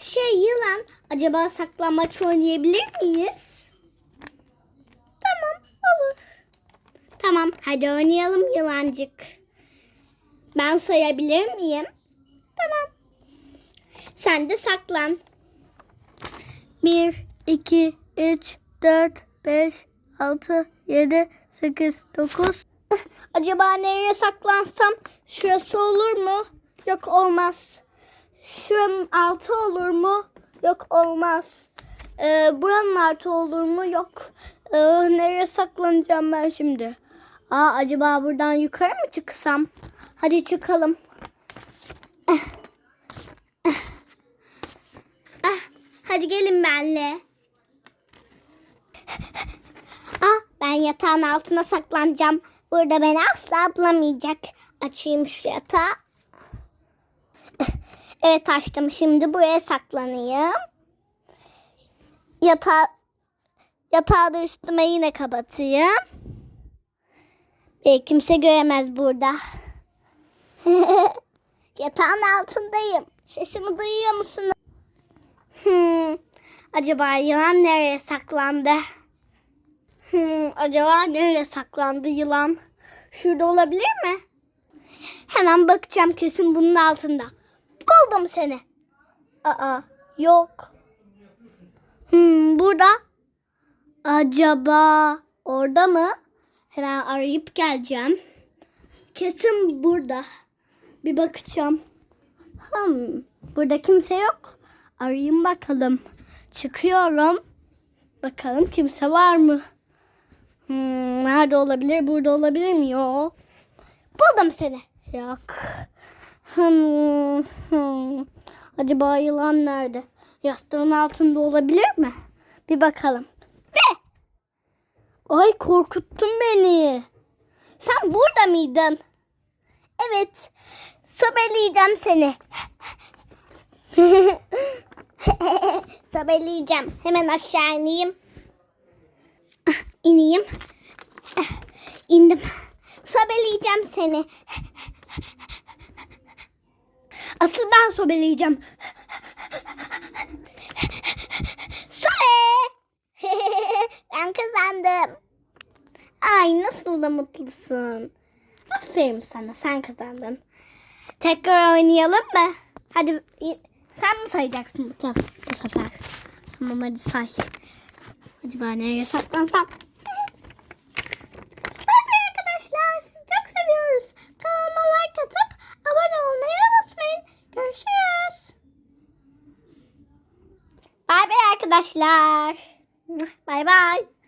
Şey yılan, acaba saklanmaç oynayabilir miyiz? Tamam, olur. Tamam, hadi oynayalım yılancık. Ben sayabilir miyim? Tamam. Sen de saklan. 1, 2, 3, 4, 5, 6, 7, 8, 9. Acaba nereye saklansam? Şurası olur mu? Yok olmaz. Şuranın altı olur mu? Yok olmaz. Ee, buranın altı olur mu? Yok. Ee, nereye saklanacağım ben şimdi? Aa, acaba buradan yukarı mı çıksam? Hadi çıkalım. Ah, hadi gelin benle. Ah, ben yatağın altına saklanacağım. Burada beni asla bulamayacak. Açayım şu yatağı. Evet açtım. Şimdi buraya saklanayım. Yatağı, yatağı da üstüme yine kapatayım. Belki kimse göremez burada. Yatağın altındayım. Sesimi duyuyor musunuz? Hmm, acaba yılan nereye saklandı? Hmm, acaba nereye saklandı yılan? Şurada olabilir mi? Hemen bakacağım kesin bunun altında. Buldum seni. Aa, yok. Hmm, burada. Acaba orada mı? Hemen arayıp geleceğim. Kesin burada. Bir bakacağım. Hmm, burada kimse yok. Arayayım bakalım. Çıkıyorum. Bakalım kimse var mı? Hmm, nerede olabilir? Burada olabilir mi? Yok. Buldum seni. Yok. Hmm, hmm. Acaba yılan nerede? Yastığın altında olabilir mi? Bir bakalım. Be! Ay korkuttun beni. Sen burada mıydın? Evet. Sobeleyeceğim seni. Sobeleyeceğim. Hemen aşağı ineyim. Ah, İneyim. Ah, İndim. Sobeleyeceğim seni. Asıl ben sobeleyeceğim. Sobe! ben kazandım. Ay nasıl da mutlusun. Aferin sana sen kazandın. Tekrar oynayalım mı? Hadi sen mi sayacaksın bu, bu sefer? Tamam hadi say. Acaba nereye saklansam? Arkadaşlar. Bay bay.